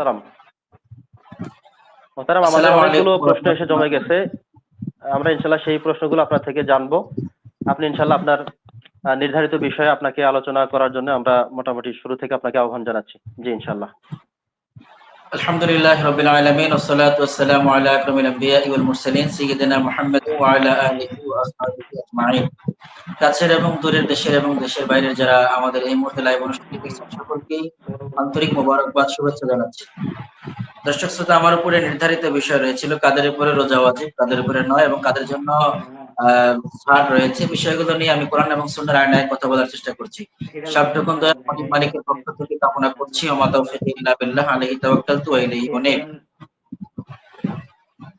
মোহতারাম। মোহতারাম আমাদের অনেকগুলো প্রশ্ন এসে জমে গেছে। আমরা ইনশাল্লাহ সেই প্রশ্নগুলো আপনার থেকে জানব। আপনি ইনশাল্লাহ আপনার নির্ধারিত বিষয়ে আপনাকে আলোচনা করার জন্য আমরা মোটামুটি শুরু থেকে আপনাকে আহ্বান জানাচ্ছি। জি ইনশাল্লাহ আলহামদুলিল্লাহ রবিল আলমিন ওসালাতাম আল্লাহ আকরমিল আম্বিয়া ইউল মুরসালিন সিগিদিনা মোহাম্মদ ওয়ালা আলিহি ওয়াসহাবিহি কাছের এবং দূরের দেশের এবং দেশের বাইরের যারা আমাদের এই মুহূর্তে লাইভ অনুষ্ঠানটি দেখছেন সকলকে আন্তরিক মোবারকবাদ, শুভেচ্ছা জানাচ্ছি। দর্শক শ্রোতা, আমার উপরে নির্ধারিত বিষয় রয়েছিল, কাদের উপরে রোজা ওয়াজিব, কাদের উপরে নয় এবং কাদের জন্য আহ, রয়েছে বিষয়গুলো নিয়ে আমি কোরআন এবং সুন্নাহর আয়নায় কথা বলার চেষ্টা করছি। সবটুকুন মালিক মালিকের পক্ষ থেকে কামনা করছি। ওমা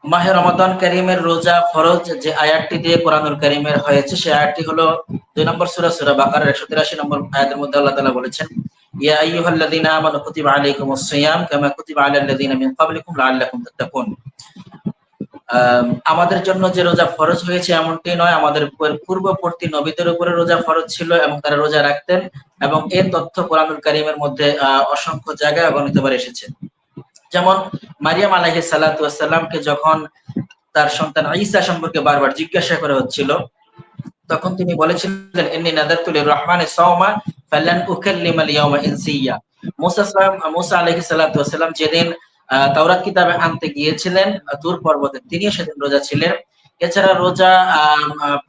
মাহে রমাদান করিমের রোজা ফরজ যে আয়াতটি দিয়ে কোরআনুল করিমের হয়েছে সেই আয়াতটি হলো দুই নম্বর সুরা সূরা সূরা বাকারার 183 নম্বর আয়াতের মধ্যে আল্লাহ তাআলা বলেছেন ইয়া আইয়ুহাল্লাযীনা আমানু কুতিবা আলাইকুমুস সিয়াম কামা কুতিবা আলাল্লাযীনা মিন ক্বাবলিকুম লাআল্লাকুম তাত্তাকুন। আমাদের জন্য যে রোজা ফরজ হয়েছে এমনটি নয়। আমাদের পূর- পূর্ববর্তী নবীদের উপরে রোজা ফরজ ছিল এবং তারা রোজা রাখতেন এবং এর তথ্য কোরআনুল কারীমের মধ্যে অসংখ্য জায়গায় অগণিতবার এসেছে। যেমন মারিয়াম আলাইহিস সালাতু যখন তার সন্তান ঈসা সম্পর্কে বারবার জিজ্ঞাসা করা হচ্ছিল, তখন তিনি বলেছিলেন, ইন্নী নাদারতু লিররহমানি সাওমা ফালান উকাল্লিমাল ইয়াওমা ইনসিয়া মুসা মুসা আলাইহিস সালাতু যেদিন তাওরাত কিতাবে আনতে গিয়েছিলেন তুর পর্বতে। তিনিও সেদিন রোজা ছিলেন। এছাড়া রোজা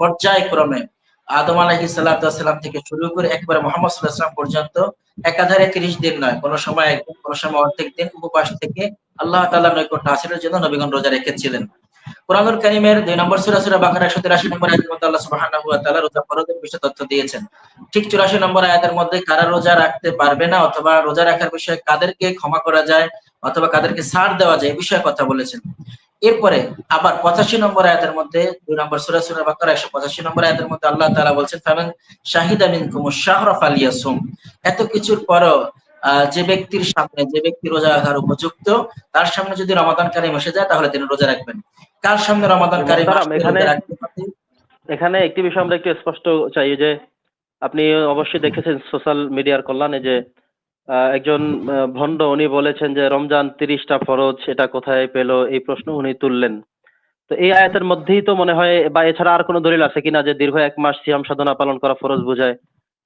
পর্যায়ক্রমে আদম সালাতু ওয়াসসালাম থেকে শুরু করে একবারে মোহাম্মদ সাল্লাল্লাহু পর্যন্ত, একাধারে 30 দিন নয়, কোনো সময় কোনো সময় অর্ধেক দিন উপবাস থেকে আল্লাহ তাআলার নৈকট্য হাসিলের জন্য নবীগণ রোজা রেখেছিলেন। কোরআনুল কারীমের দুই নম্বর সূরা সূরা বাকারা 183 নম্বর আয়াতের মধ্যে আল্লাহ তাআলা রোজা ফরজের বিষয়ে তথ্য দিয়েছেন। ঠিক 84 নম্বর আয়াতের মধ্যে কারা রোজা রাখতে পারবে না অথবা রোজা রাখার বিষয়ে কাদেরকে ক্ষমা করা যায়? অথবা কাদেরকে ছাড় দেওয়া যায় বিষয়ে কথা বলেছেন। এরপরে আবার 85 নম্বর আয়াতের মধ্যে দুই নম্বর সূরা সূরা বাকারা 185 নম্বর আয়াতের মধ্যে আল্লাহ তালা বলছেন ফামান শাহিদা মিনকুমুশ শাহরা ফালিয়াসুম। এত কিছুর পরও যে ব্যক্তির সামনে যে ব্যক্তি রোজা রাখার উপযুক্ত তার সামনে যদি রমাদান কারিম এসে যায় তাহলে তিনি রোজা রাখবেন। কার সামনে রমাদান কারিম এখানে- একটি বিষয় আমরা একটু স্পষ্ট চাই যে আপনি অবশ্যই দেখেছেন সোশ্যাল মিডিয়ার কল্যাণে যে একজন ভণ্ড, উনি বলেছেন যে, রমজান তিরিশটা ফরজ সেটা কোথায় পেল? এই প্রশ্ন উনি তুললেন। তো এই আয়াতের মধ্যেই তো মনে হয়, বা এছাড়া আর কোনো দলিল আছে কিনা যে, দীর্ঘ এক মাস সিয়াম সাধনা পালন করা ফরজ বোঝায়?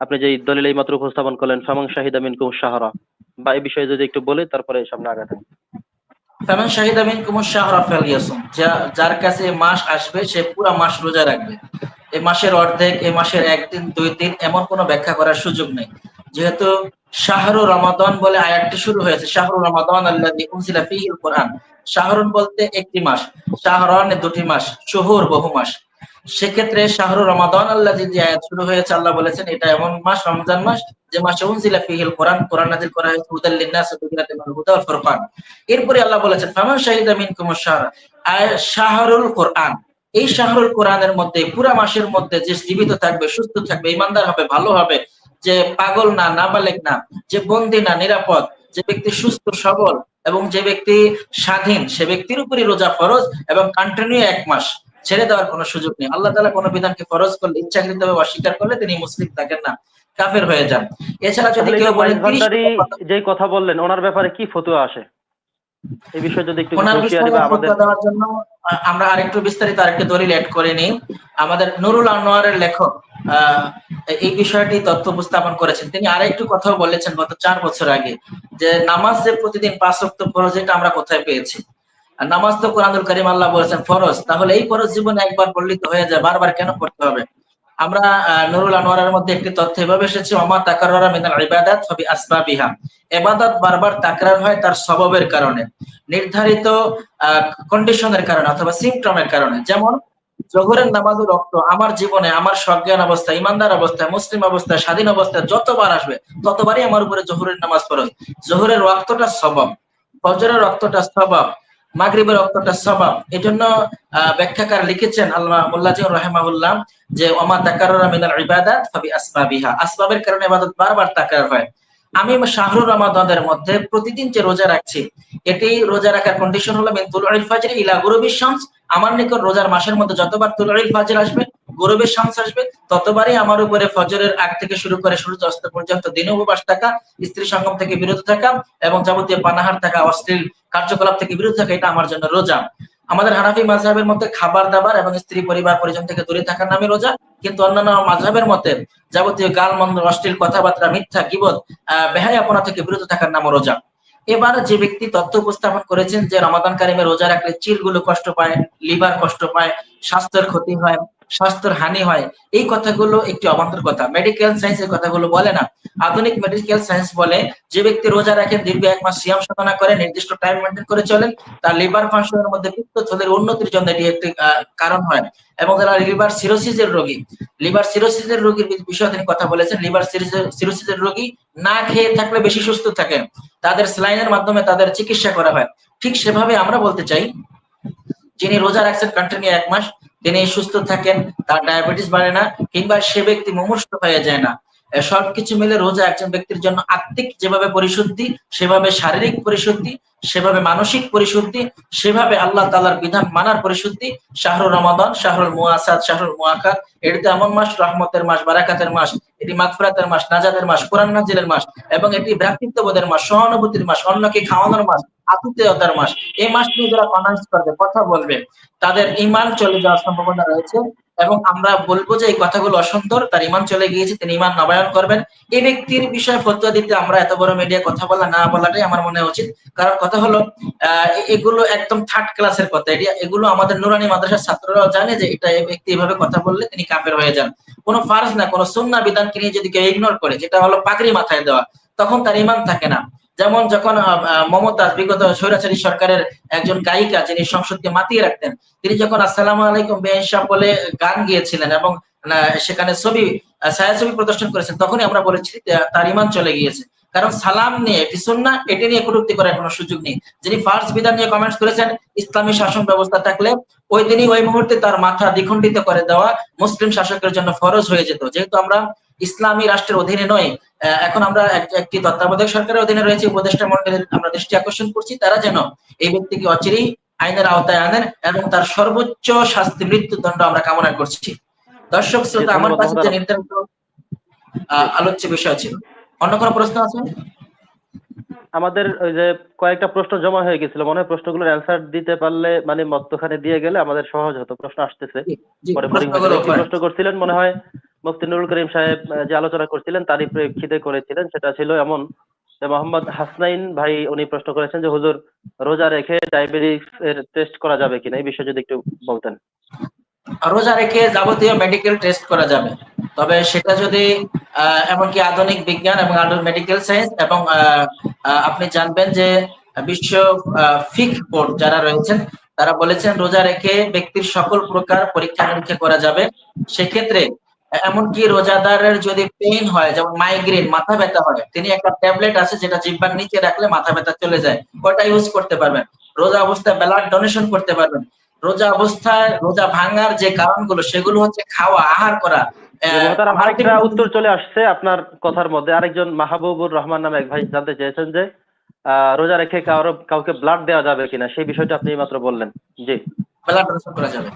আপনি যে দলিল এই মাত্র উপস্থাপন করলেন ফামাং শাহিদা মিনকুম সাহারা বা এই বিষয়ে যদি একটু বলে, তারপরে সামনে আগাতেন ফামান শাহিদা মিনকুমুশ শাহরা ফালিয়াসুম যা- যার কাছে মাস আসবে, সে পুরো মাস রোজা রাখবে। এই মাসের অর্ধেক, এই মাসের একদিন, দুই দিন এমন কোনো ব্যাখ্যা করার সুযোগ নেই। যেহেতু শাহরু রমাদান বলে আয়াতটি শুরু হয়েছে। শাহরু রমাদান আল্লাযী উনজিলা ফীহিল কোরআন শাহরুন বলতে একটি মাস, শাহরান দুটি মাস, শুহুর বহু মাস। সেক্ষেত্রে শাহরু রমাদান আল্লাহ যে আয়াত শুরু হয়েছে, আল্লাহ বলেছেন, এটা এমন মাস, রমজান মাস, যে মাসে উনজিলা ফীহিল কোরআন কোরআন নাযিল করা হয়েছে। হুদাল লিন-নাস ওয়া বাইয়িনাতিন মিনাল হুদা ফুরকান। এরপরে আল্লাহ বলেছেন, ফামান শাহিদা মিনকুমুশ শাহরা শাহরুল কোরআন। এই শাহরুল কোরআনের মধ্যে, পুরা মাসের মধ্যে যে জীবিত থাকবে, সুস্থ থাকবে ইমানদার হবে, ভালো হবে যে পাগল না নাবালেক না যে বন্দী না নিরাপদ যে ব্যক্তি সুস্থ সবল এবং যে ব্যক্তি স্বাধীন সে ব্যক্তির উপরই রোজা ফরজ এবং কন্টিনিউ এক মাস ছেড়ে দেওয়ার কোনো সুযোগ নেই। আল্লাহ তালা কোনো বিধানকে ফরজ করলে ইচ্ছাকৃতভাবে অস্বীকার করলে তিনি মুসলিম থাকেন না কাফের হয়ে যান। এছাড়া যদি কেউ বলে বাইশ ভান্ডারী 30 যেই কথা বললেন ওনার ব্যাপারে কি ফতুয়া আসে? এই বিষয়ে যদি একটু দেওয়ার জন্য আমরা আরেকটু বিস্তারিত আরেকটু দলিল অ্যাড করে নিই। আমাদের নুরুল আনোয়ারের লেখক এই বিষয়টি তথ্য উপস্থাপন করেছেন। তিনি আরেকটু কথাও বলেছেন গত চার বছর আগে যে নামাজ যে প্রতিদিন পাঁচ ফরজ এটা আমরা কোথায় পেয়েছি? আর নামাজ তো কোরআনুল করিম আল্লাহ বলেছেন ফরজ তাহলে এই ফরজ জীবনে একবার পড়লেই তো হয়ে যায় বারবার কেন পড়তে হবে? আমরা নুরুল আনোয়ারের মধ্যে একটি তথ্য এভাবে এসেছে, ওমা তাকাররা মিনাল ইবাদাত ফাবি আসবাবিহা। ইবাদত বারবার তাকরার হয় তার স্বভাবের কারণে, নির্ধারিত কন্ডিশনের কারণে অথবা সিমটমের কারণে। যেমন, জোহরের নামাজ রক্ত আমার জীবনে, আমার সজ্ঞান অবস্থা ইমানদার অবস্থায়, মুসলিম অবস্থায়, স্বাধীন অবস্থায় যতবার আসবে, ততবারই আমার উপরে জোহরের নামাজ ফরজ জোহরের রক্তটা স্বভাব, ফজরের রক্তটা স্বভাব মাগরিবের রক্তটা স্বভাব এই জন্য ব্যাখ্যাকার লিখেছেন আল্লাহ মোল্লাজিউর রহমাহুল্লাহ যে, ওমা তাকাররা মিনাল ইবাদাত ফাবি আসবাবিহা। আসবাবের কারণে ইবাদত বারবার তাকার হয়। আমি শাহরুর রমাদানের মধ্যে প্রতিদিন যে রোজা রাখছি, এটি রোজা রাখার কন্ডিশন হলো মিন তুলুল ফাজর ইলা গুরুবিশ শামস। আমার নিকট রোজার মাসের মধ্যে যতবার তুলুল ফাজর আসবে গৌরবের শামস আসবে, ততবারই আমার উপরে ফজরের আগ থেকে শুরু করে সূর্য অস্ত পর্যন্ত দিনে উপবাস থাকা, স্ত্রী সঙ্গম থেকে বিরত থাকা এবং যাবতীয় পানাহার থাকা, অশ্লীল কার্যকলাপ থেকে বিরত থাকা, এটা আমার জন্য রোজা। আমাদের হানাফি মাযহাবের মধ্যে খাবার দাবার এবং স্ত্রী পরিবার পরিজন থেকে দূরে থাকার নামে রোজা, কিন্তু অন্যান্য মাযহাবের মতে যাবতীয় গাল মন্দ, অশ্লীল কথাবার্তা, মিথ্যা কিবত বেহায়াপনা থেকে বিরত থাকার নাম রোজা। এবার যে ব্যক্তি তথ্য উপস্থাপন করেছেন যে রমাদান কারিমে রোজা রাখলে চিলগুলো কষ্ট পায়, লিভার কষ্ট পায়, স্বাস্থ্যের ক্ষতি হয় স্বাস্থ্যের হানি হয়, এই কথাগুলো একটি অবান্তর কথা। মেডিকেল সায়েন্স এই কথাগুলো বলে না। আধুনিক মেডিকেল সায়েন্স বলে, যে ব্যক্তি রোজা রাখেন, দীর্ঘ এক মাস সিয়াম সাধনা করে নির্দিষ্ট টাইম মেনটেন করে চলেন, তার লিভার ফাংশনের মধ্যে পিত্তথলির উন্নতির জন্য এটি একটি কারণ হয়। এবং যারা লিভার সিরোসিসের রোগী। লিভার সিরোসিসের রোগীর বিষয়ে তিনি কথা বলেছেন লিভার সিরোসিসের রোগী না খেয়ে থাকলে বেশি সুস্থ থাকেন। তাদের স্লাইনের মাধ্যমে তাদের চিকিৎসা করা হয়। ঠিক সেভাবে আমরা বলতে চাই, যিনি রোজা রাখছেন কন্টিনিউ এক মাস তিনি সুস্থ থাকেন তার ডায়াবেটিস বাড়ে না কিংবা সে ব্যক্তি মুমূর্ষ হয়ে যায় না। সবকিছু মিলে রোজা একজন ব্যক্তির জন্য আত্মিক যেভাবে পরিশুদ্ধি, সেভাবে শারীরিক পরিশুদ্ধি, সেভাবে মানসিক পরিশুদ্ধি, সেভাবে আল্লাহ তালার বিধান মানার পরিশুদ্ধি, শাহরুর রমাদান, শাহরুল মুআসাদ, শাহরুল মুআকাত এটি এমন মাস, রহমতের মাস, বারাকাতের মাস, এটি মাগফিরাতের মাস নাজাদের মাস, কোরআন নাজিলের মাস, এবং এটি ভ্রাতৃত্ববোধের মাস, সহানুভূতির মাস, অন্যকে খাওয়ানোর মাস, আতিথেয়তার মাস। এই মাস নিয়ে যারা কমেন্টস করবে, কথা বলবে, তাদের ইমান চলে যাওয়ার সম্ভাবনা রয়েছে। এবং আমরা বলব যে এই কথাগুলো অসুন্দর, তার ইমান চলে গিয়েছে, তিনি ইমান নবায়ন করবেন। এই ব্যক্তির বিষয়ে ফতোয়া দিতে আমরা এত বড় মিডিয়া কথা বলা না বলাটাই আমার মনে উচিত। কারণ কথা হলো এগুলো একদম থার্ড ক্লাসের কথা। এটি এগুলো আমাদের নুরানি মাদ্রাসার ছাত্ররাও জানে যে এটা এই ব্যক্তি এভাবে কথা বললে তিনি কাপের হয়ে যান। কোনো ফার্জ না, কোনো সুন্না বিধানকে নিয়ে যদি কেউ ইগনোর করে, যেটা হলো পাগড়ি মাথায় দেওয়া, তখন তার ইমান থাকে না। যেমন যখন মমতাজ বিগত স্বৈরাচারী সরকারের একজন গায়িকা যিনি সংসদকে মাতিয়ে রাখতেন, তিনি যখন আসসালাম আলাইকুম বেইনশা বলে গান গিয়েছিলেন এবং সেখানে ছবি ছায়াছবি প্রদর্শন করেছেন, তখনই আমরা বলেছি তার ইমান চলে গিয়েছে। কারণ সালাম নিয়ে, এটি সুন্না এটি নিয়ে কটূক্তি করার কোনো সুযোগ নেই। যিনি ফার্স্ট বিধান নিয়ে কমেন্টস করেছেন, ইসলামী শাসন ব্যবস্থা থাকলে ওই দিনই ওই মুহূর্তে তার মাথা দ্বিখণ্ডিত করে দেওয়া মুসলিম শাসকের জন্য ফরজ হয়ে যেত। যেহেতু আমরা ইসলামী রাষ্ট্রের অধীনে নয়। এখন আমরা একটি তত্ত্বাবধায়ক সরকারের অধীনে রয়েছে উপদেষ্টা মন্ডলের আমরা দৃষ্টি আকর্ষণ করছি। তারা যেন এই ব্যক্তিকে অচিরেই আইনের আওতায় আনেন এবং তার সর্বোচ্চ শাস্তি মৃত্যুদণ্ড আমরা কামনা করছি। দর্শক শ্রোতা আমার কাছে যে নির্ধারিত আলোচ্য বিষয় ছিল। অন্য কোনো প্রশ্ন আছে? আমাদের ওই যে কয়েকটা প্রশ্ন জমা হয়ে গেছিল। মনে হয় প্রশ্নগুলোর অ্যান্সার দিতে পারলে মানে মধ্যখানে দিয়ে গেলে আমাদের সহজ হতো। প্রশ্ন আসতেছে। পরে। প্রশ্ন করছিলেন মনে হয় মুফতি নুরুল করিম সাহেব যে আলোচনা করছিলেন তারই প্রেক্ষিতে করেছিলেন, সেটা ছিল এমন যে মোহাম্মদ হাসনাইন ভাই উনি প্রশ্ন করেছেন যে, হুজুর, রোজা রেখে ডায়াবেটিস এর টেস্ট করা যাবে কিনা? এই বিষয়ে যদি একটু বলতেন। রোজা রেখে যাবতীয় মেডিকেল টেস্ট করা যাবে। তবে সেটা যদি এমনকি আধুনিক বিজ্ঞান এবং আধুনিক মেডিকেল সায়েন্স এবং আপনি জানবেন যে বিশ্ব ফিক বোর্ড যারা রয়েছেন, তারা বলেছেন রোজা রেখে ব্যক্তির সকল প্রকার পরীক্ষা নিরীক্ষা করা যাবে। সেক্ষেত্রে এমনকি রোজাদারের যদি পেইন হয় যেমন মাইগ্রেন মাথা ব্যথা হয় তিনি একটা ট্যাবলেট আছে যেটা জিব্বার নিচে রাখলে মাথা ব্যথা চলে যায়। ওটা ইউজ করতে পারবেন। রোজা অবস্থায় ব্লাড ডোনেশন করতে পারবেন। রোজা অবস্থায় রোজা ভাঙার যে কারণগুলো সেগুলো হচ্ছে খাওয়া আহার করা। আরেকটা উত্তর চলে আসছে আপনার কথার মধ্যে। আরেকজন মাহবুবুর রহমান নামে এক ভাই জানতে চেয়েছেন যে আহ, রোজা রেখে কারও কাউকে ব্লাড দেওয়া যাবে কিনা সেই বিষয়টা আপনি মাত্র বললেন। জি। ব্লাড ডোনেশন করা যাবে।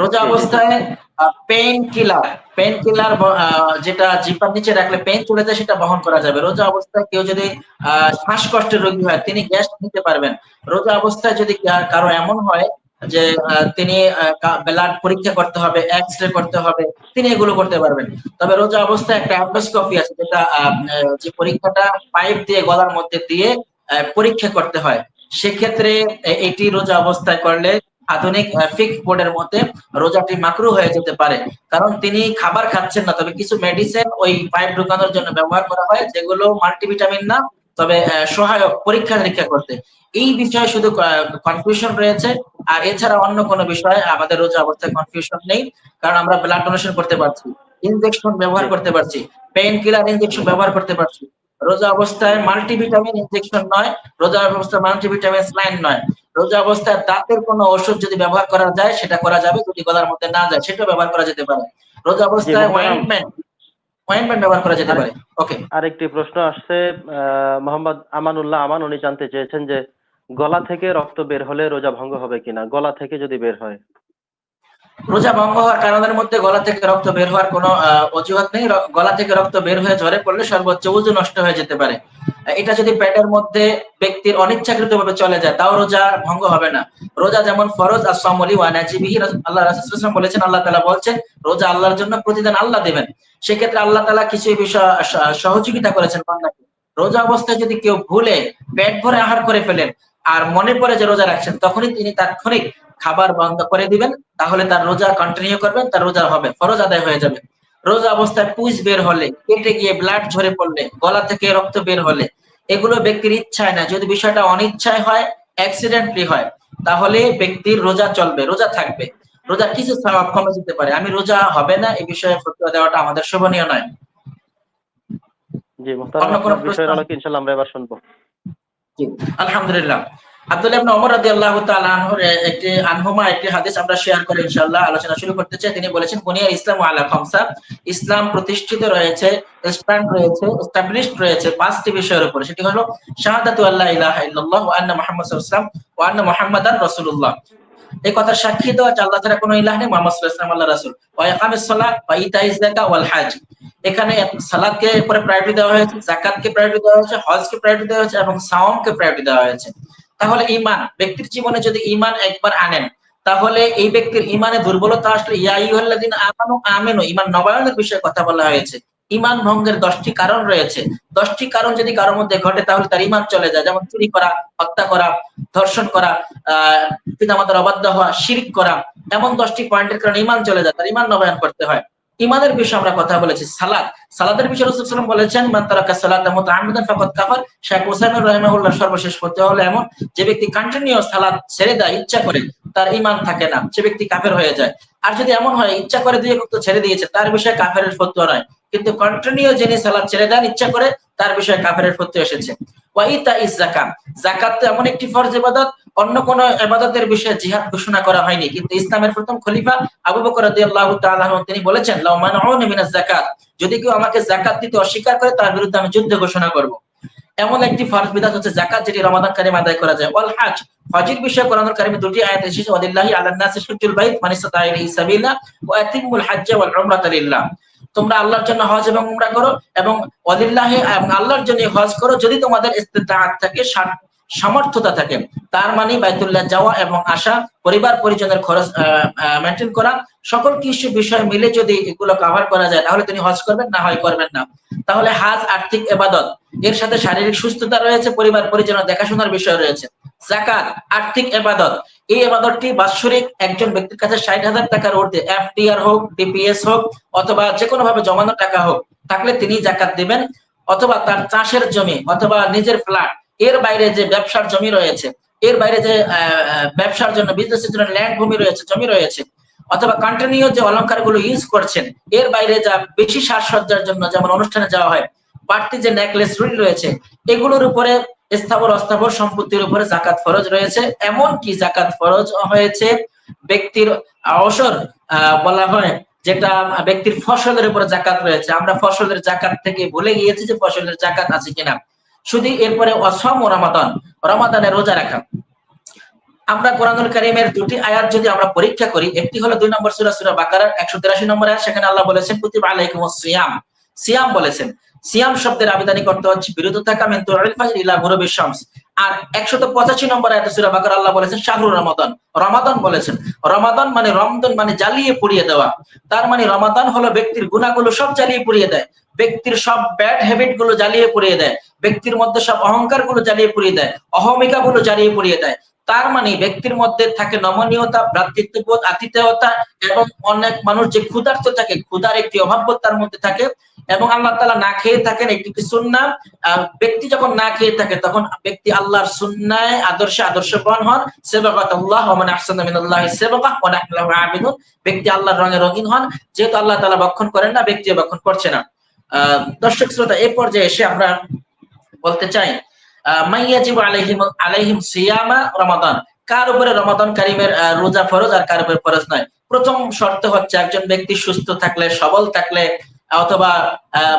রোজা অবস্থায় পেইন কিলার পেইন কিলার যেটা জিব্বার নিচে রাখলে পেইন চলে যায়, সেটা বহন করা যাবে। রোজা অবস্থায় কেউ যদি শ্বাসকষ্টের রোগী হয়, তিনি গ্যাস নিতে পারবেন। রোজা অবস্থায় যদি কারও এমন হয় যে তিনি ব্লাড পরীক্ষা করতে হবে এক্স রে করতে হবে, তিনি এগুলো করতে পারবেন। তবে রোজা অবস্থায় একটা অ্যান্ডোস্কোপি আছে, যেটা যে পরীক্ষাটা পাইপ দিয়ে, গলার মধ্যে দিয়ে পরীক্ষা করতে হয়। সেক্ষেত্রে এটি রোজা অবস্থায় করলে আধুনিক ফিক বোর্ডের মতে রোজাটি মাকরু হয়ে যেতে পারে। কারণ তিনি খাবার খাচ্ছেন না তবে কিছু মেডিসিন ওই পাইপ ঢোকানোর জন্য ব্যবহার করা হয় যেগুলো মাল্টিভিটামিন না তবে সহায়ক পরীক্ষা নিরীক্ষা করতে। এই বিষয়ে শুধু কনফিউশন রয়েছে। আর এছাড়া অন্য কোনো বিষয়ে আমাদের রোজা অবস্থায় কনফিউশন নেই কারণ আমরা ব্লাড ডোনেশন করতে পারছি ইনজেকশন ব্যবহার করতে পারছি পেইন কিলার ইনজেকশন ব্যবহার করতে পারছি। রোজা অবস্থায় মাল্টিভিটামিন ইনজেকশন নয় রোজা অবস্থায় মাল্টিভিটামিন স্লাইন নয়। রোজা অবস্থায় দাঁতের কোনো ওষুধ যদি ব্যবহার করা যায় সেটা করা যাবে যদি গলার মধ্যে না যায় সেটা ব্যবহার করা যেতে পারে। রোজা অবস্থায়। অয়েন্টমেন্ট অয়েন্টমেন্ট ব্যবহার করা যেতে পারে। ওকে আরেকটি প্রশ্ন আসছে মোহাম্মদ আমানুল্লাহ আমান উনি জানতে চেয়েছেন যে গলা থেকে রক্ত বের হলে রোজা ভঙ্গ হবে কিনা? গলা থেকে যদি বের হয়। রোজা ভঙ্গ হওয়ার কারণের মধ্যে গলা থেকে রক্ত বের হওয়ার কোনো অজুহাত নেই। গলা থেকে রক্ত বের হয়ে ঝরে পড়লে সর্বোচ্চ উজু নষ্ট হয়ে যেতে পারে। এটা যদি পেটের মধ্যে ব্যক্তির অনিচ্ছাকৃত ভাবে চলে যায়, তাও রোজা ভঙ্গ হবে না। রোজা যেমন ফরজ, আর সমলি ওয়ানাজিবিহি আল্লাহ বলেছেন, আল্লাহ তাআলা বলছেন, রোজা আল্লাহর জন্য প্রতিদান আল্লাহ দেবেন। সেক্ষেত্রে আল্লাহ তালা কিছু বিষয় সহযোগিতা করেছেন বান্দাকে। রোজা অবস্থায় যদি কেউ ভুলে পেট ভরে আহার করে ফেলেন, আর মনে পড়ে যে রোজা রাখছেন, তখনই তিনি তাৎক্ষণিক খাবার বন্ধ করে দিবেন তাহলে তার রোজা কন্টিনিউ করবেন তার রোজা হবে ফরজ আদায় হয়ে যাবে। রোজা অবস্থায় পুজ বের হলে কেটে গিয়ে ব্লাড ঝরে পড়লে গলা থেকে রক্ত বের হলে এগুলো ব্যক্তির ইচ্ছায় না যদি বিষয়টা অনিচ্ছায় হয় অ্যাক্সিডেন্টলি হয় তাহলে ব্যক্তির রোজা চলবে রোজা থাকবে। রোজা কিছু স্বভাব কমে যেতে পারে। আমি রোজা হবে না এই বিষয়ে ফতোয়া দেওয়াটা আমাদের শোভনীয় নয়। জি মোহতারাম বিষয়ের? আলোকে ইনশাল্লাহ আমরা এবার শুনব। জি, আলহামদুলিল্লাহ। আব্দুল্লাহ ইবনে ওমর রাদিয়াল্লাহু তাআলা আনহুর একটি আনহুমা একটি হাদিস আমরা শেয়ার ইনশাআল্লাহ আলোচনা শুরু করতে চাই। তিনি বলেছেন, বুনিয়া ইসলাম আলা খামসা। ইসলাম প্রতিষ্ঠিত রয়েছে স্ট্যান্ড রয়েছে এস্টাবলিশড রয়েছে পাঁচটি বিষয়ের উপরে। সেটি হলো, শাহাদাতু আল্লাহ ইলাহা ইল্লাল্লাহ ওয়া আন্না মুহাম্মাদ সাল্লাল্লাহু ওয়া আন্না মুহাম্মাদান রাসূলুল্লাহ। এই কথা সাক্ষী দেওয়া আল্লাহ কোনো ইলাহ নেই, মুহাম্মদ সাল্লাল্লাহু আলাইহি আল্লাহ রাসূল। ওয়া ইকামিস ওয়া যাকাত ওয়াল হজ। এখানে সালাদকে পরে প্রায়োরিটি দেওয়া হয়েছে জাকাতকে প্রায়োরিটি দেওয়া হয়েছে, হজকে প্রায়োরিটি দেওয়া হয়েছে এবং সাওমকে প্রায়োরিটি দেওয়া হয়েছে। তাহলে ইমান ব্যক্তির জীবনে যদি ইমান একবার আনেন, তাহলে এই ব্যক্তির ইমানে দুর্বলতা আসলে, ইয়া আইয়ুহাল্লাযিনা আমানু আমিনু ইমান নবায়নের বিষয়ে কথা বলা হয়েছে। ইমান ভঙ্গের দশটি কারণ রয়েছে। দশটি কারণ যদি কারোর মধ্যে ঘটে, তাহলে তার ইমান চলে যায়। যেমন চুরি করা, হত্যা করা, ধর্ষণ করা, আহ, পিতামাতার অবাধ্য হওয়া, শিরিক করা, এমন দশটি পয়েন্টের কারণে ইমান চলে যায়। তার ইমান নবায়ন করতে হয়। ইমানের বিষয়ে আমরা কথা বলেছি, সালাদ। সালাদের বিষয়ে রসুল সালাম বলেছেন, মান তারাকা সালাতা মুতাআম্মিদান ফাকাদ কাফার। শেখ ওসাইমুর রহমাউল্লাহ সর্বশেষ করতে হলো এমন, যে ব্যক্তি কন্টিনিউ সালাদ ছেড়ে দেয়, ইচ্ছা করে, তার ইমান থাকে না, সে ব্যক্তি কাফের হয়ে যায়। আর যদি এমন হয়, ইচ্ছা করে দিয়ে ছেড়ে দিয়েছে, তার বিষয়ে কাফের ফতুয়া নয়। কিন্তু কন্টিনিউ যিনি সালাদ ছেড়ে দেন, ইচ্ছা করে তার বিষয়ে কাফের ফতোয়া এসেছে। ওয়াইতা এমন একটি ফরজ ইবাদত, অন্য কোন ইবাদতের বিষয়ে জিহাদ ঘোষণা করা হয়নি। কিন্তু ইসলামের প্রথম খলিফা আবু বকর রাদিয়াল্লাহু তাআলা তিনি বলেছেন মিনাজ যদি কেউ আমাকে যাকাত দিতে অস্বীকার করে, তার বিরুদ্ধে আমি যুদ্ধ ঘোষণা করব। এমন একটি ফরজ বিধান হচ্ছে যাকাত, যেটি রমাদান কারিমে আদায় করা যায়। ওয়াল হজ। হজের বিষয়ে কারিমে দুটি আয়াত এসেছে, ওয়ালিল্লাহি আলান নাসি বাইত সাবিলা ওয়া আতিমুল হজ্জ ওয়াল উমরাতা লিল্লাহ। তোমরা আল্লাহর জন্য হজ এবং উমরা করো এবং ওয়ালিল্লাহি এবং আল্লাহর জন্য হজ করো যদি তোমাদের থাকে সামর্থ্যতা থাকে। তার মানে বাইতুল্লাহ যাওয়া এবং আসা, পরিবার পরিজনের খরচ মেনটেন করা, সকল কিছু বিষয় মিলে যদি এগুলো কভার করা যায়, তাহলে তিনি হজ করবেন, না হয় করবেন না। তাহলে হাজ, আর্থিক এবাদত এর সাথে শারীরিক সুস্থতা রয়েছে, পরিবার পরিজনের দেখাশোনার বিষয় রয়েছে। জাকাত আর্থিক এবাদত এই এবাদতটি বাৎসরিক একজন ব্যক্তির কাছে ষাট হাজার টাকার ঊর্ধ্বে, এফডিআর হোক, ডিপিএস হোক, অথবা যে কোনো ভাবে জমানো টাকা হোক, থাকলে তিনি জাকাত দিবেন। অথবা তার চাষের জমি, অথবা নিজের ফ্ল্যাট, এর বাইরে যে ব্যবসার জমি রয়েছে, এর বাইরে যে ব্যবসার জন্য বিজনেসের জন্য ল্যান্ড ভূমি রয়েছে, জমি রয়েছে, অথবা কন্টিনিউ যে অলংকারগুলো ইউজ করছেন, এর বাইরে যা বেশি সাজসজ্জার জন্য যেমন অনুষ্ঠানে যাওয়া হয়, বাড়তি যে নেকলেস রুল রয়েছে, এগুলোর উপরে স্থাবর, অস্থাবর সম্পত্তির উপরে জাকাত ফরজ রয়েছে। এমন কি জাকাত ফরজ হয়েছে? ব্যক্তির অবসর বলা হয় যেটা ব্যক্তির ফসলের উপরে জাকাত রয়েছে। আমরা ফসলের জাকাত থেকে ভুলে গিয়েছি যে ফসলের জাকাত আছে কিনা। শুধু এরপরে অসম ও রমাদান, রমাদানে রোজা রাখা। আমরা কোরআনুল কারীমের দুটি আয়াত যদি আমরা পরীক্ষা করি, একটি হলো দুই নম্বর সুরা সূরা বাকারার 183 নম্বর আয়াত, সেখানে আল্লাহ বলেছেন, কুতিবা আলাইকুমুস সিয়াম। সিয়াম বলেছেন সিয়াম শব্দের আবেদনিক অর্থ হচ্ছে বিরত থাকা মিন ফাজর ইলা গুরুবিশ শামস। আর 185 নম্বর আয়াতে সূরা আল্লাহ বলেছেন শাহরুর রমাদান। রমাদান বলেছেন। রমাদান মানে রমজান মানে জ্বালিয়ে পুড়িয়ে দেওয়া। তার মানে রমাদান হলো ব্যক্তির গুনাহগুলো সব জ্বালিয়ে পুড়িয়ে দেয়। ব্যক্তির সব ব্যাড হ্যাবিটগুলো জ্বালিয়ে পুড়িয়ে দেয়। ব্যক্তির মধ্যে সব অহংকারগুলো জ্বালিয়ে পুড়িয়ে দেয়। অহমিকা গুলো জ্বালিয়ে পুড়িয়ে দেয়। তার মানে ব্যক্তির মধ্যে থাকে নমনীয়তা, ভ্রাতৃত্ববোধ, আতিথেয়তা এবং অনেক মানুষ যে ক্ষুধার্ত থাকে, ক্ষুধার একটি অভাববোধ তার মধ্যে থাকে। এবং আল্লাহ তালা না খেয়ে থাকেন একটি একটি সুন্না ব্যক্তি যখন না খেয়ে থাকে, তখন ব্যক্তি আল্লাহর সুন্নায় আদর্শে আদর্শবান হন। সেবাকাত আল্লাহ ওমান আহসান মিনাল্লাহ সেবাকা নাহনু লাহু ব্যক্তি আল্লাহর রঙে রঙিন হন। যেহেতু আল্লাহ তালা বক্ষণ করেন না, ব্যক্তি বক্ষণ করছে না। দর্শক শ্রোতা এই পর্যায়ে এসে আমরা বলতে চাই মাইয়াজিবু আলাইহিম আলাইহিম সিয়ামা রমাদান। কার উপরে রমাদান কারিমের রোজা ফরজ আর কার উপরে ফরজ নয়? প্রথম শর্ত হচ্ছে একজন ব্যক্তি সুস্থ থাকলে, সবল থাকলে অথবা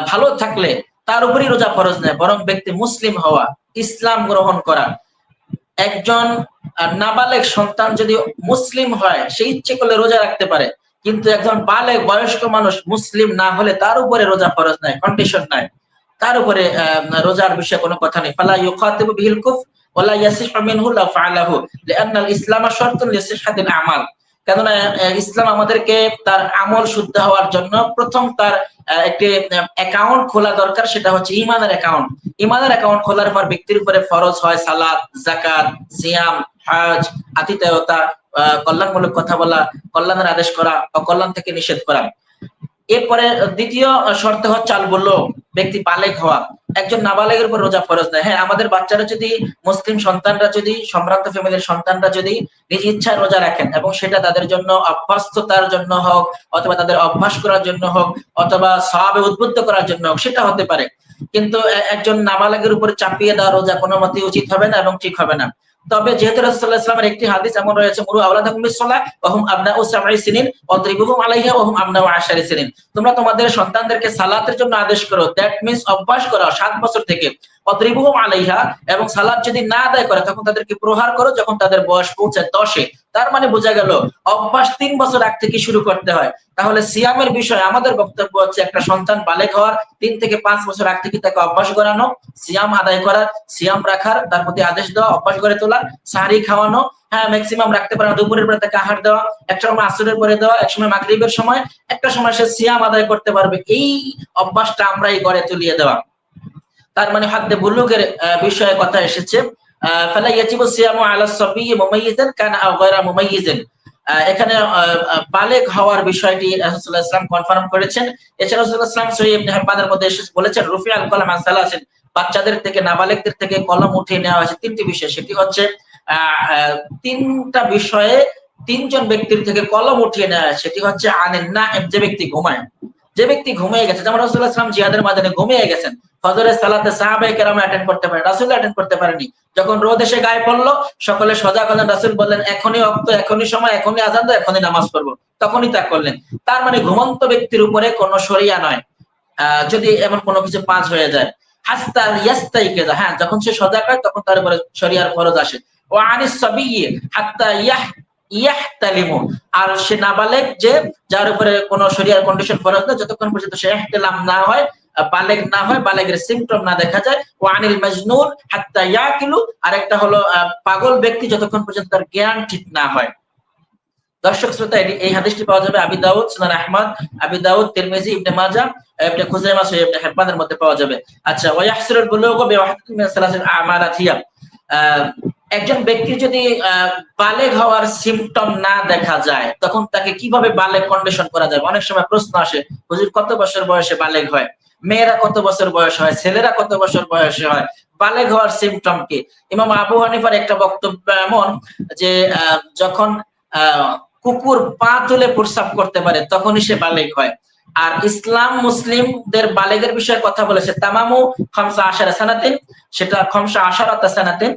ভালো থাকলে তার উপরই রোজা ফরজ নয় বরং ব্যক্তি মুসলিম হওয়া ইসলাম গ্রহণ করা। একজন আহ, নাবালেগ সন্তান যদি মুসলিম হয় সে ইচ্ছে করলে রোজা রাখতে পারে। কিন্তু একজন বালেগ বয়স্ক মানুষ মুসলিম না হলে তার উপরে রোজা ফরজ নাই কন্ডিশন নাই। তার উপরে রোজার বিষয়ে কোনো কথা নেই। ফালা ইউখাতিবু বিহিল কুফ ওয়ালা ইয়াসিহু মিনহু লা ফাআলাহু আল ইসলাম শারতুন লিসিহহাতিল আমাল। কেননা ইসলাম আমাদেরকে তার আমল শুদ্ধ হওয়ার জন্য প্রথম তার একটি অ্যাকাউন্ট খোলা দরকার, সেটা হচ্ছে ইমানের অ্যাকাউন্ট ইমানের অ্যাকাউন্ট খোলার পর ব্যক্তির উপরে ফরজ হয় সালাদ জাকাত সিয়াম, হাজ, আতিথেয়তা কল্যাণমূলক কথা বলা, কল্যাণের আদেশ করা, অকল্যাণ থেকে নিষেধ করা। এরপরে দ্বিতীয় শর্ত হচ্ছে আল বলল ব্যক্তি বালেক হওয়া। একজন নাবালেগের উপর রোজা ফরজ দেয়। হ্যাঁ আমাদের বাচ্চারা যদি, মুসলিম সন্তানরা যদি, সম্ভ্রান্ত ফ্যামিলির সন্তানরা যদি নিজ ইচ্ছায় রোজা রাখেন এবং সেটা তাদের জন্য অভ্যস্ততার জন্য হোক, অথবা তাদের অভ্যাস করার জন্য হোক, অথবা সবে উদ্বুদ্ধ করার জন্য হোক, সেটা হতে পারে। কিন্তু একজন নাবালেগের উপর চাপিয়ে দেওয়া রোজা কোনো মতে উচিত হবে না এবং ঠিক হবে না। তবে যেহেতু রাসূলুল্লাহ একটি হাদিস এমন রয়েছে, মুরু আল্লাহ বিসসালাহ, ওয়া হুম আবনাউ সাবঈ সিনিন ওয়াদরিবুহুম আলাইহা, ওয়া হুম আশারি সিনিন। তোমরা তোমাদের সন্তানদেরকে সালাতের জন্য আদেশ করো। দ্যাট মিন্স অভ্যাস করো সাত বছর থেকে। অদ্রিবুহুম আলাইহা, এবং সালাত যদি না আদায় করে, তখন তাদেরকে প্রহার করো, যখন তাদের বয়স পৌঁছায় দশে। তার মানে বোঝা গেল, অভ্যাস তিন বছর আগ থেকে শুরু করতে হয়। তাহলে সিয়ামের বিষয়ে আমাদের বক্তব্য হচ্ছে, একটা সন্তান বালেক হওয়ার তিন থেকে পাঁচ বছর আগ থেকে তাকে অভ্যাস করানো সিয়াম আদায় করার সিয়াম রাখার, তার প্রতি আদেশ দেওয়া, অভ্যাস করে তোলা, সাহারি খাওয়ানো হ্যাঁ ম্যাক্সিমাম রাখতে পারে দুপুরের পরে তাকে আহার দেওয়া একটা সময় আসরের পরে দেওয়া, এক সময় মাগরিবের সময়, একটা সময় সে সিয়াম আদায় করতে পারবে। এই অভ্যাসটা আমরাই গড়ে তুলিয়ে দেওয়া। তার মানে হাদ্দে বুলুগের আহ, বিষয়ে কথা এসেছে। ফালা ইয়াজিবু সিয়ামু আলা সাবিয়্যি মুমাইয়িজান কানা আও গায়রা মুমাইয়িজিন। এখানে বালেগ হওয়ার বিষয়টি রাসূলুল্লাহ ইসলাম কনফার্ম করেছেন। এছাড়া রাসূলুল্লাহ ইসলাম সহিহ মধ্যে এসে বলেছেন রুফি আল কলাম আন সালাসিন। বাচ্চাদের থেকে নাবালেগদের থেকে কলম উঠিয়ে নেওয়া হয়েছে। তিনটি বিষয়। সেটি হচ্ছে তিনটা বিষয়ে তিনজন ব্যক্তির থেকে কলম উঠিয়ে নেওয়া হয় সেটি হচ্ছে আনেন না যে ব্যক্তি ঘুমায়। যে ব্যক্তি ঘুমিয়ে গেছে যেমন রাসূলুল্লাহ ইসলাম জিহাদের ময়দানে ঘুমিয়ে গেছেন ফজরের সালাতে সাহাবায়ে কেরাম অ্যাটেন্ড করতে পারেন রাসূল অ্যাটেন্ড করতে পারেনি। যখন রোদ এসে গায়ে পড়ল সকলে সজাগ হলেন রাসূল বললেন এখনই অক্ত এখনই সময় এখনই আজান দাও এখনই নামাজ পড়ব। তখনই তা করলেন। তার মানে ঘুমন্ত ব্যক্তির উপরে কোনো শরিয়া নয়। আহ, যদি এমন কোনো কিছু পাঁচ হয়ে যায়। হাস্তা ইয়াস্তাই কেদা হ্যাঁ যখন সে সজাগ হয় তখন তার উপরে শরিয়ার ফরজ আসে। ও আনিস সাবিয়্যি হাত্তা ইয়াহ ইয়াহতালিমু আর সে নাবালেগ যে যার উপরে কোনো শরিয়ার কন্ডিশন ফরজ না যতক্ষণ পর্যন্ত সে ইহতিলাম না হয় বালেগ না হয় বালেগের সিমটম না দেখা যায়। ও আনিল মাজনুন হাত্তা ইয়াকিলু। আরেকটা হলো পাগল ব্যক্তি যতক্ষণ পর্যন্ত তার জ্ঞান ঠিক না হয়। দর্শক শ্রোতা এটি- এই হাদিসটি পাওয়া যাবে আবি দাউদ সুনান আহমদ আবি দাউদ তিরমিজি ইবনে মাজাহ ইবনে খুজাইমা সহিহ ইবনে হিব্বানের মধ্যে পাওয়া যাবে। আচ্ছা ওয়া ইয়াহসিরুল বুলুগ বিওয়াহদাতিন মিন সালাসিল আমালাত আহ, একজন ব্যক্তির যদি বালেগ হওয়ার সিমটম না দেখা যায় তখন তাকে কীভাবে বালেগ কন্ডিশন করা যাবে অনেক সময় প্রশ্ন আসে হুজুর কত বছর বয়সে বালেগ হয়? মেয়েরা কত বছর বয়স হয়? ছেলেরা কত বছর বয়সে হয়? বালেগ হওয়ার সিমটম কি? ইমাম আবু হানিফার একটা বক্তব্য এমন যে যখন কুকুর পা তুলে প্রস্রাব করতে পারে, তখনই সে বালেগ হয়। আর ইসলাম মুসলিমদের বালেগের বিষয়ে কথা বলেছে তামামু খমসা আশারা সানাতিন সেটা খমসা আশারাতা সানাতিন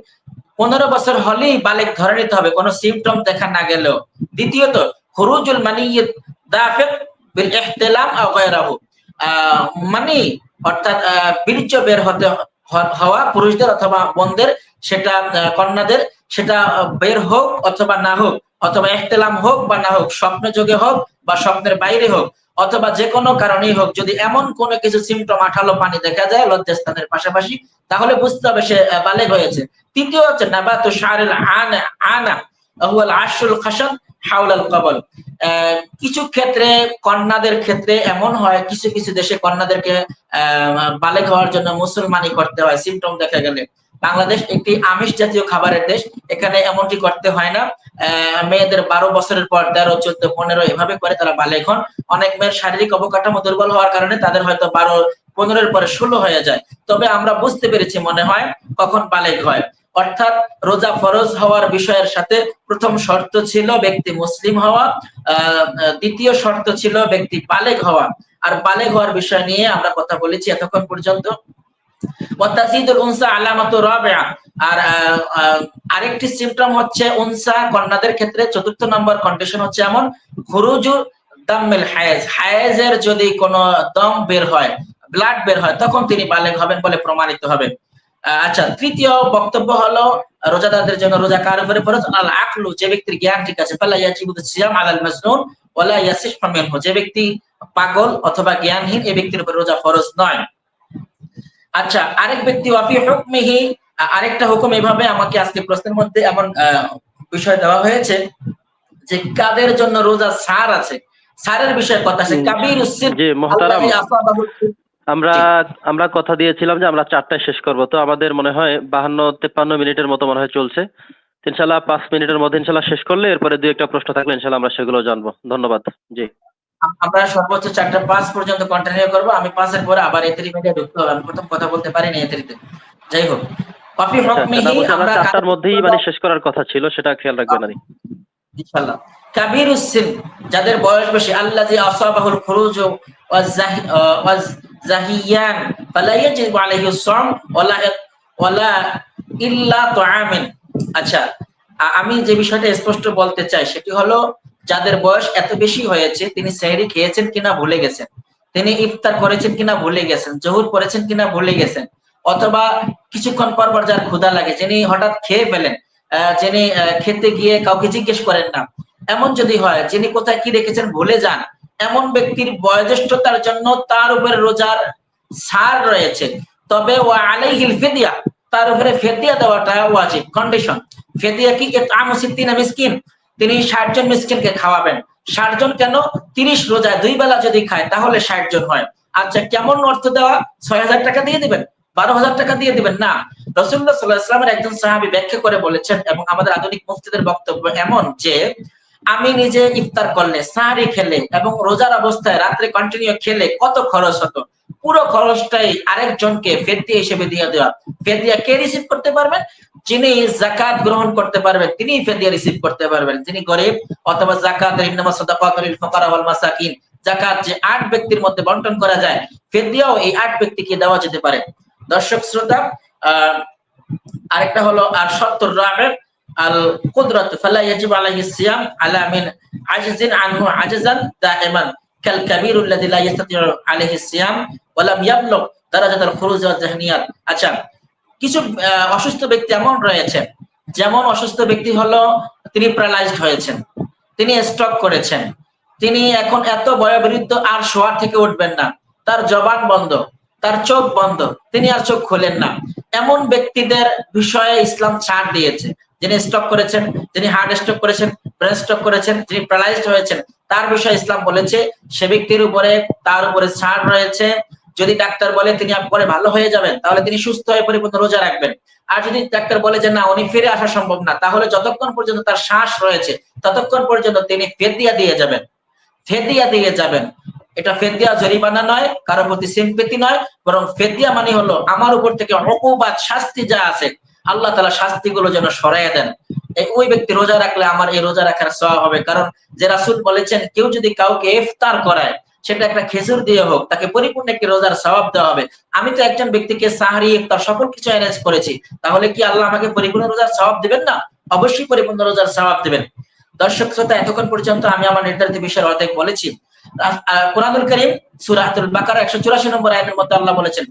পনেরো বছর হলেই বালেগ ধরে নিতে হবে, কোনো সিমটম দেখা না গেলেও। দ্বিতীয়ত খুরুজুল মানিয়্যিত দাফিক বিল ইহতিলাম আও গায়রাহু। মানি অর্থাৎ বীর্য বের হতে হওয়া পুরুষদের অথবা বন্ধের সেটা কন্যাদের, সেটা বের হোক অথবা না হোক, অথবা ইহতিলাম হোক বা না হোক স্বপ্ন যোগে হোক বা স্বপ্নের বাইরে হোক, অথবা যে কোনো কারণেই হোক, যদি এমন কোনো কিছু সিমটম আঠালো পানি দেখা যায়, লজ্জাস্থানের পাশাপাশি, তাহলে বুঝতে হবে সে বালেগ হয়েছে। তৃতীয় হচ্ছে নাবাতু শারিল আনা আনা আশুল খাসান হাওলাল কবল। কিছু ক্ষেত্রে কন্যাদের ক্ষেত্রে এমন হয়, কিছু কিছু দেশে কন্যাদেরকে বালেগ হওয়ার জন্য মুসলমানি করতে হয় সিমটম দেখা গেলে। বাংলাদেশ একটি আমিষ জাতীয় খাবারের দেশ, এখানে এমনটি করতে হয় না। মেয়েদের বারো বছরের পর তেরো, চোদ্দ, পনেরো, এভাবে করে তারা বালেগ হন। অনেক মেয়ের শারীরিক অবকাঠামো দুর্বল হওয়ার কারণে তাদের হয়তো বারো, পনেরোর পরে ষোলো হয়ে যায়। তবে আমরা বুঝতে পেরেছি মনে হয় কখন বালেগ হয়। অর্থাৎ রোজা ফরজ হওয়ার বিষয়ের সাথে প্রথম শর্ত ছিল ব্যক্তি মুসলিম হওয়া দ্বিতীয় শর্ত ছিল ব্যক্তি বালেগ হওয়া। আর বালেগ হওয়ার বিষয় নিয়ে আমরা কথা বলেছি এতক্ষণ পর্যন্ত। আর আরেকটি সিমটম হচ্ছে উনসা কন্যাদের ক্ষেত্রে চতুর্থ নম্বর কন্ডিশন হচ্ছে এমন খুরুজু দাম্মিল হায়েজ। হায়েজের যদি কোনো দম বের হয় ব্লাড বের হয় তখন তিনি বালেগ হবেন বলে প্রমাণিত হবে আহ, আচ্ছা তৃতীয় বক্তব্য হলো রোজাদারদের জন্য রোজা কার উপরে ফরজ? আল আকলু যে ব্যক্তির জ্ঞান ঠিক আছে ফালা ইয়াজিবু সিয়াম আলাল মাজনুন ওয়ালা ইয়াসিহু মিনহু যে ব্যক্তি পাগল অথবা জ্ঞানহীন এই ব্যক্তির উপর রোজা ফরজ নয়। আচ্ছা আরেক ব্যক্তি ওয়াফি হুকমিহি আরেকটা হুকুম এভাবে আমাকে আজকে প্রশ্নের মধ্যে এমন আহ, বিষয় দেওয়া হয়েছে যে কাদের জন্য রোজা সার আছে? সারের বিষয়ে কথা আছে। কাবির উসির জি মোহতারাম। আমরা আমরা কথা দিয়েছিলাম যে আমরা চারটায় শেষ করব। তো আমাদের মনে হয় বাহান্ন তেপ্পান্ন মিনিটের মতো মনে হয় চলছে। ইনশাল্লাহ পাঁচ মিনিটের মধ্যে ইনশাল্লাহ শেষ করলে এরপরে দুই একটা প্রশ্ন থাকলে ইনশাল্লাহ আমরা সেগুলো জানব। ধন্যবাদ। জি। আমরা সর্বোচ্চ চারটা পাঁচ পর্যন্ত কন্টিনিউ করব। আমি পাঁচের পরে আবার এতেরি মিডিয়া ঢুকতে হবে। আমি প্রথম কথা বলতে পারি না এতেরিতে যাই হোক। কফি আচ্ছা, হুকমিহি আমরা চারটার মধ্যেই মানে শেষ করার কথা ছিল সেটা খেয়াল রাখবেন আর কি। কাবির যাদের বয়স বেশি, আল্লাযী আসাবাহুল খুরুজ জাহিয়ান, ফালা ইয়াজিবু আলাইহি সাম ওয়ালা ওয়ালা ইল্লা তুআমিন। আচ্ছা আমি যে বিষয়টা স্পষ্ট বলতে চাই, সেটি হলো যাদের বয়স এত বেশি হয়েছে, তিনি সেহরি খেয়েছেন কিনা ভুলে গেছেন, তিনি ইফতার করেছেন কিনা ভুলে গেছেন, জহুর করেছেন কিনা ভুলে গেছেন, অথবা কিছুক্ষণ পর পর যার ক্ষুধা লাগে, যিনি হঠাৎ খেয়ে ফেলেন যিনি খেতে গিয়ে কাউকে জিজ্ঞেস করেন না এমন যদি হয়, যিনি কোথায় কি রেখেছেন ভুলে যান। এমন ব্যক্তির বয়োজ্যেষ্ঠতার জন্য তার উপরে রোজার সার রয়েছে। তবে ও আলাইহিল ফেদিয়া, তার উপরে ফেদিয়া দেওয়াটা ওয়াজিব। কন্ডিশন ফেদিয়া কি? ইতআমু সিত্তিনা মিসকিন। তিনি ষাট জন মিসকিনকে খাওয়াবেন। ষাট জন কেন? তিরিশ রোজায় দুই বেলা যদি খায়, তাহলে ষাট জন হয়। আচ্ছা কেমন অর্থ দেওয়া? ছয় হাজার টাকা দিয়ে দিবেন? বারো হাজার টাকা দিয়ে দিবেন? না। রসুল্লাহ সাল্লাহ ইসলামের একজন সাহাবী ব্যাখ্যা করে বলেছেন এবং আমাদের আধুনিক মুফতিদের বক্তব্য এমন যে আমি নিজে ইফতার করলে সাহারি খেলে এবং রোজার অবস্থায় রাত্রে কন্টিনিউ খেলে কত খরচ হতো? পুরো খরচটাই আরেকজনকে ফেদিয়া হিসেবে দিয়ে দেওয়া। ফেদিয়া কে রিসিভ করতে পারবেন? যিনি জাকাত গ্রহণ করতে পারবেন তিনি ফেদিয়া রিসিভ করতে পারবেন। যিনি গরিব অথবা জাকাত মাসাকিন। জাকাত যে আট ব্যক্তির মধ্যে বন্টন করা যায় ফেদিয়াও এই আট ব্যক্তিকে দেওয়া যেতে পারে। দর্শক শ্রোতা আহ, আরেকটা হলো আর সত্তর রাবের আল কুদরত ফালা ইয়াজিব আলাইহি সিয়াম আলা মিন আজজিন আনহু আজজান দাইমান কাল কাবীর আল্লাযী লা ইস্তাতিউ আলাইহি সিয়াম ওয়া লাম ইয়াবলুগ আচ্ছা কিছু অসুস্থ ব্যক্তি এমন রয়েছে, যেমন অসুস্থ ব্যক্তি হলো তিনি প্যারালাইজড হয়েছেন, তিনি স্ট্রোক করেছেন, তিনি এখন এত বয়োবৃদ্ধ আর শোয়ার থেকে উঠবেন না, তার জবান বন্ধ, তার চোখ বন্ধ, তিনি আর চোখ খোলেন না। এমন ব্যক্তিদের বিষয়ে ইসলাম ছাড় দিয়েছে। যিনি স্ট্রোক করেছেন, যিনি হার্ট স্ট্রোক করেছেন ব্রেন স্ট্রোক করেছেন, যিনি প্যারালাইজড হয়েছেন, তার বিষয়ে ইসলাম বলেছে, সে ব্যক্তির উপরে তার উপরে ছাড় রয়েছে। যদি ডাক্তার বলে তিনি পরে ভালো হয়ে যাবেন, তাহলে তিনি সুস্থ হয়ে পরিপূর্ণ রোজা রাখবেন। আর যদি ডাক্তার বলে যে না, উনি ফিরে আসা সম্ভব না, তাহলে যতক্ষণ পর্যন্ত তার শ্বাস রয়েছে, ততক্ষণ পর্যন্ত তিনি ফেদিয়া দিয়ে যাবেন। ফেদিয়া দিয়ে যাবেন। এটা ফেদিয়া জরিমানা নয়, কারও প্রতি সিম্পেতি নয়, বরং ফেদিয়া মানে হলো আমার উপর থেকে অকুবাদ শাস্তি যা আছে আল্লাহ তালা শাস্তিগুলো যেন সরাইয়া দেন। ওই ব্যক্তি রোজা রাখলে আমার এই রোজা রাখার সওয়াব হবে। কারণ যে রাসূল বলেছেন, কেউ যদি কাউকে ইফতার করায়, সেটা একটা খেজুর দিয়ে হোক, তাকে পরিপূর্ণ একটি রোজার সওয়াব দেওয়া হবে। আমি তো একজন ব্যক্তিকে সাহারি, ইফতার সকল কিছু অ্যারেঞ্জ করেছি, তাহলে কি আল্লাহ আমাকে পরিপূর্ণ রোজার স্বভাব দিবেন না? অবশ্যই পরিপূর্ণ রোজার স্বভাব দেবেন। দর্শক শ্রোতা, এতক্ষণ পর্যন্ত আমি আমার নির্ধারিত বিষয়ের অর্ধেক বলেছি। কোরআনুল করিম বাকার, একশো 184 নম্বর আয়াতের মধ্যে আল্লাহ বলেছেন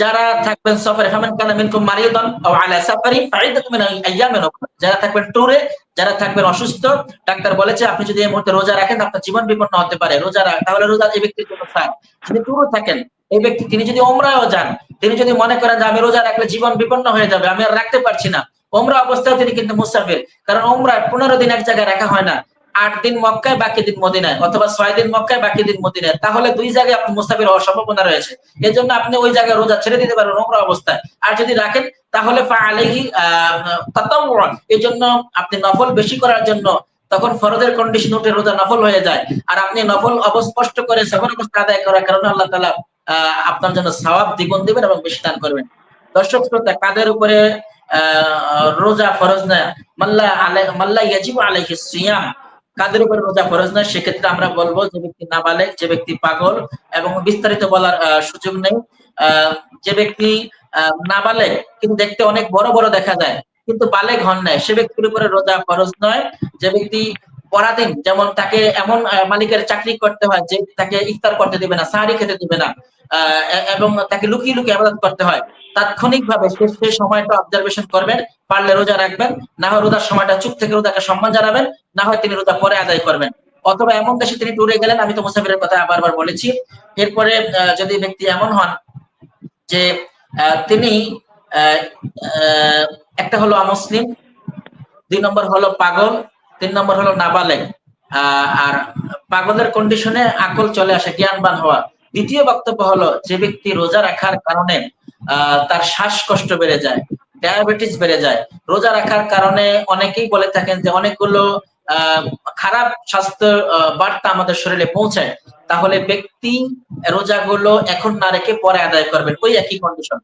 যারা থাকবেন সফরে, ফামান কানা মিনকুম মারিদান আও আলা সাফারি ফাইদাতুম মিন আইয়ামিন যারা থাকবেন ট্যুরে, যারা থাকবেন অসুস্থ, ডাক্তার বলেছে আপনি যদি এই মুহূর্তে রোজা রাখেন, আপনার জীবন বিপন্ন হতে পারে। রোজা রাখ তাহলে রোজা এই ব্যক্তির জন্য ফার। যদি ট্যুরে থাকেন, এই ব্যক্তি, তিনি যদি ওমরাও যান, তিনি যদি মনে করেন যে আমি রোজা রাখলে জীবন বিপন্ন হয়ে যাবে, আমি আর রাখতে পারছি না ওমরা অবস্থায় তিনি কিন্তু মুসাফির। কারণ ওমরা পনেরো দিন এক জায়গায় রাখা হয় না। আট দিন মক্কায় বাকি দিন মদিনায় অথবা ছয় দিন মক্কায় বাকি দিন মদিনায়। তাহলে দুই জায়গায় আপনি মুস্তাফির হওয়ার সম্ভাবনা রয়েছে। এই জন্য আপনি ওই জায়গায় রোজা ছেড়ে দিতে পারেন ওমরা অবস্থায়। আর যদি রাখেন তাহলে আলেহি এই জন্য আপনি নফল বেশি করার জন্য তখন ফরজের কন্ডিশন উঠে রোজা নফল হয়ে যায়। আর আপনি নফল অবস্পষ্ট করে সফর অবস্থা আদায় করার কারণে আল্লাহ তালা আহ, আপনার জন্য সওয়াব দ্বিগুণ দিবেন এবং বেশি দান করবেন। দর্শক শ্রোতা কাদের উপরে আহ, রোজা ফরজ না? মাল্লা আলাই মাল্লা ইয়াজিবু আলাইহি সিয়াম। কাদের উপরে রোজা ফরজ নয়? সেক্ষেত্রে আমরা বলব যে ব্যক্তি নাবালেক, যে ব্যক্তি পাগল এবং বিস্তারিত বলার সুযোগ নেই। যে ব্যক্তি নাবালেক, কিন্তু দেখতে অনেক বড় বড় দেখা যায়, কিন্তু বালেক হন নাই। সে ব্যক্তির উপরে রোজা ফরজ নয়। যে ব্যক্তি পরাধীন, যেমন তাকে এমন মালিকের চাকরি করতে হয় যে তাকে ইফতার করতে দিবে না, সাহারি খেতে দিবে না। এবং তাকে লুকিয়ে লুকিয়ে আবাদত করতে হয়। তাৎক্ষণিকভাবে সে সময়টা অবজারভেশন করবেন পারলে রোজা রাখবেন না হয় রোজার সময়টা চুপ থেকে রোজাকে সম্মান জানাবেন না হয় তিনি রোজা পরে আদায় করবেন। অথবা এমন দেশে তিনি ট্যুরে গেলেন আমি তো মুসাফিরের কথা বারবার বলেছি। এরপরে যদি ব্যক্তি এমন হন যে তিনি একটা হলো অমুসলিম দুই নম্বর হলো পাগল তিন নম্বর হলো নাবালেগ। আহ, আর পাগলের কন্ডিশনে আকল চলে আসে জ্ঞানবান হওয়া। দ্বিতীয় বক্তব্য হলো, যে ব্যক্তি রোজা রাখার কারণে তার শ্বাসকষ্ট বেড়ে যায়, ডায়াবেটিস বেড়ে যায়। রোজা রাখার কারণে অনেকেই বলে থাকেন যে অনেকগুলো খারাপ স্বাস্থ্য বার্তা আমাদের শরীরে পৌঁছায়। তাহলে ব্যক্তি রোজাগুলো এখন না রেখে পরে আদায় করবেন। ওই একই কন্ডিশন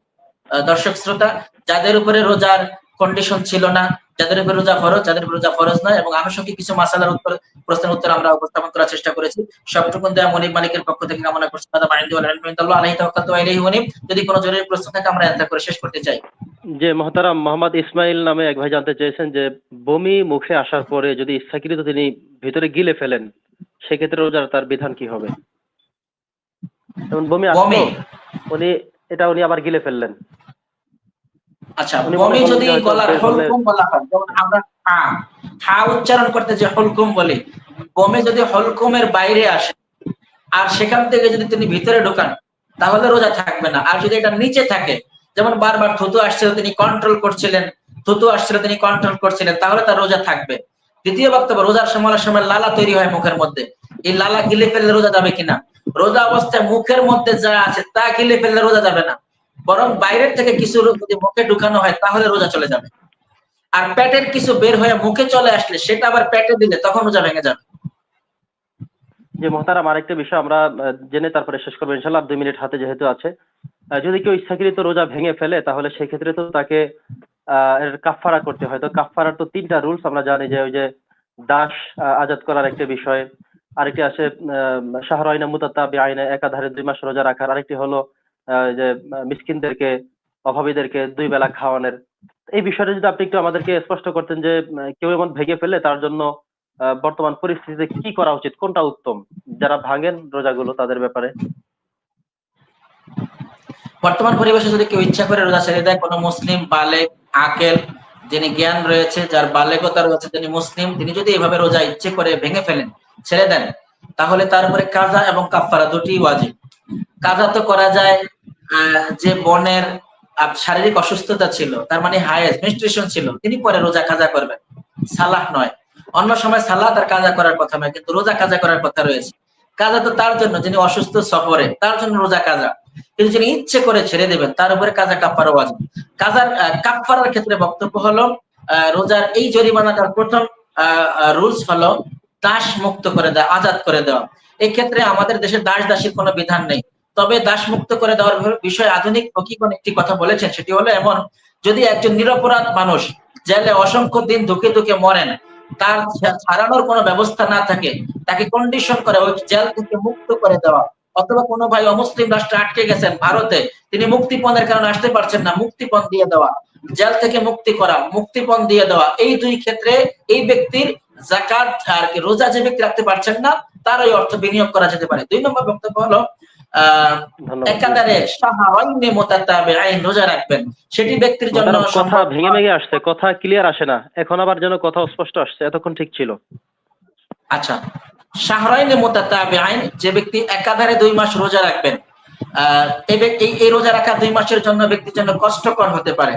দর্শক শ্রোতা, যাদের উপরে রোজার কন্ডিশন ছিল না যাদের উপরে রোজা ফরজ যাদের উপরে রোজা ফরজ নয় এবং আনুষঙ্গিক কিছু মাসালার উত্তর প্রশ্নের উত্তর আমরা উপস্থাপন করার চেষ্টা করেছি। সবটুকু দেয়া মনিব মালিকের পক্ষ থেকে কামনা করছি। দাদা মাইন্দি ইনদাল্লাহ আলাইহি তাওয়াক্কালতু ওয়া ইলাইহি উনীব যদি কোনো জরুরি প্রশ্ন থাকে আমরা অ্যান্সার করে শেষ করতে চাই। যে মহতারাম মোহাম্মদ ইসমাইল নামে এক ভাই জানতে চেয়েছেন যে বমি মুখে আসার পরে যদি ইচ্ছাকৃত তিনি ভিতরে গিলে ফেলেন সেক্ষেত্রে রোজার তার বিধান কি হবে? বমি? উনি এটা উনি আবার গিলে ফেললেন। আচ্ছা উনি বমি করেন যদি গলার বের বলা হয় যেমন আমরা হা হা উচ্চারণ করতে যে হলকুম বলি বমি যদি হলকুমের বাইরে আসে আর সেখান থেকে যদি তিনি ভিতরে ঢোকান তাহলে রোজা থাকবে না। আর যদি এটা নিচে থাকে যেমন বারবার থুতু আসছিল তিনি কন্ট্রোল করছিলেন থুতু আসছিল তিনি কন্ট্রোল করছিলেন তাহলে তার রোজা থাকবে। দ্বিতীয় বক্তব্য রোজার সময় সময় লালা তৈরি হয় মুখের মধ্যে। এই লালা গিলে ফেললে রোজা যাবে কিনা? রোজা অবস্থায় মুখের মধ্যে যা আছে তা গিলে ফেললে রোজা যাবে না। বরং বাইরের থেকে কিছু যদি মুখে ঢুকানো হয়, তাহলে রোজা চলে যাবে। আর পেটের কিছু বের হয়ে মুখে চলে আসলে সেটা আবার পেটে দিলে তখন রোজা ভেঙে যাবে। যে আরেকটা বিষয় আমরা জেনে তারপরে শেষ করব, ইনশাল্লাহ দুই মিনিট হাতে যেহেতু আছে। যদি কেউ ইচ্ছাকৃত রোজা ভেঙে ফেলে, তাহলে সেক্ষেত্রে তো তাকে কাফফারা করতে হয়। তো কাফফারার তো তিনটা রুলস আমরা জানি, যে ওই যে দাস আজাদ করার একটা বিষয়, আরেকটি আছে শাহরাইনা মুতাত্তা বেআইনে একাধারে দুই মাস রোজা রাখার, আরেকটি হলো যে মিসকিনদেরকে, অভাবীদেরকে দুই বেলা খাওয়ানোর। এই বিষয়টা যদি আপনি একটু আমাদেরকে স্পষ্ট করতেন যে কেউ এমন ভেঙে ফেলে তার জন্য বর্তমান পরিস্থিতিতে কি করা উচিত? কোনটা উত্তম? যারা ভাঙেন রোজাগুলো তাদের ব্যাপারে। বর্তমান পরিবেশে যদি কেউ ইচ্ছা করে রোজা ছেড়ে দেয়, কোনো মুসলিম বালেক, আকেল যিনি জ্ঞান রয়েছে, যার বালেকতা রয়েছে তিনি মুসলিম, তিনি যদি এভাবে রোজা ইচ্ছে করে ভেঙে ফেলেন, ছেড়ে দেন, তাহলে তার উপরে কাজা এবং কাফফারা দুটি ওয়াজিব। কাজা তো করা যায় যে বনের শারীরিক অসুস্থতা ছিল, তার মানে হায়েস্ট মেনস্ট্রুয়েশন ছিল, তিনি পরে রোজা কাজা করবেন। সালাহ নয়। অন্য সময় সালাহ তার কাজা করার কথা নয়, কিন্তু রোজা কাজা করার কথা রয়েছে। কাজা তো তার জন্য, যিনি অসুস্থ সফরে, তার জন্য রোজা কাজা। কিন্তু যিনি ইচ্ছে করে ছেড়ে দেবেন, তার উপরে কাজা কাপ্পারা ওয়াজিব কাজার কাপ্পারার ক্ষেত্রে বক্তব্য হলো রোজার এই জরিমানাটার প্রথম রুলস হলো দাস মুক্ত করে দেওয়া, আজাদ করে দেওয়া। এই ক্ষেত্রে আমাদের দেশে দাস দাসীর কোনো বিধান নেই। তবে দাস মুক্ত করে দেওয়ার বিষয়ে আধুনিক ফকিগণ একটি কথা বলেছেন, সেটি হলো এমন, যদি একজন নিরপরাধ মানুষ জেলে অসংখ্য দিন দুঃখে দুঃখে মরেন, তার ছাড়ানোর কোনো ব্যবস্থা না থাকে, তাকে কন্ডিশন করে ওই জেল থেকে মুক্ত করে দেওয়া। অথবা কোনো ভাই অমুসলিম রাষ্ট্রে আটকে গেছেন ভারতে, তিনি মুক্তিপণের কারণে আসতে পারছেন না, মুক্তিপণ দিয়ে দেওয়া। জেল থেকে মুক্তি করা, মুক্তিপণ দিয়ে দেওয়া। এই দুই ক্ষেত্রে এই ব্যক্তির জাকাত আর কি রোজা যে ব্যক্তি রাখতে পারছেন না, তার ওই অর্থ বিনিয়োগ করা যেতে পারে। দুই নম্বর বক্তব্য হলো একাধারে সাহারাইনে মুতাতাবিআইন রোজা রাখবেন। সেটি ব্যক্তির জন্য কথা ভেঙে ভেঙে আসছে কথা ক্লিয়ার আসে না। এখন আবার যেন কথা স্পষ্ট আসছে এতক্ষণ ঠিক ছিল। আচ্ছা শাহরাইনে মুতাতাবিআইন যে ব্যক্তি একাধারে দুই মাস রোজা রাখবেন আহ এই এই রোজা রাখা দুই মাসের জন্য ব্যক্তির জন্য কষ্টকর হতে পারে।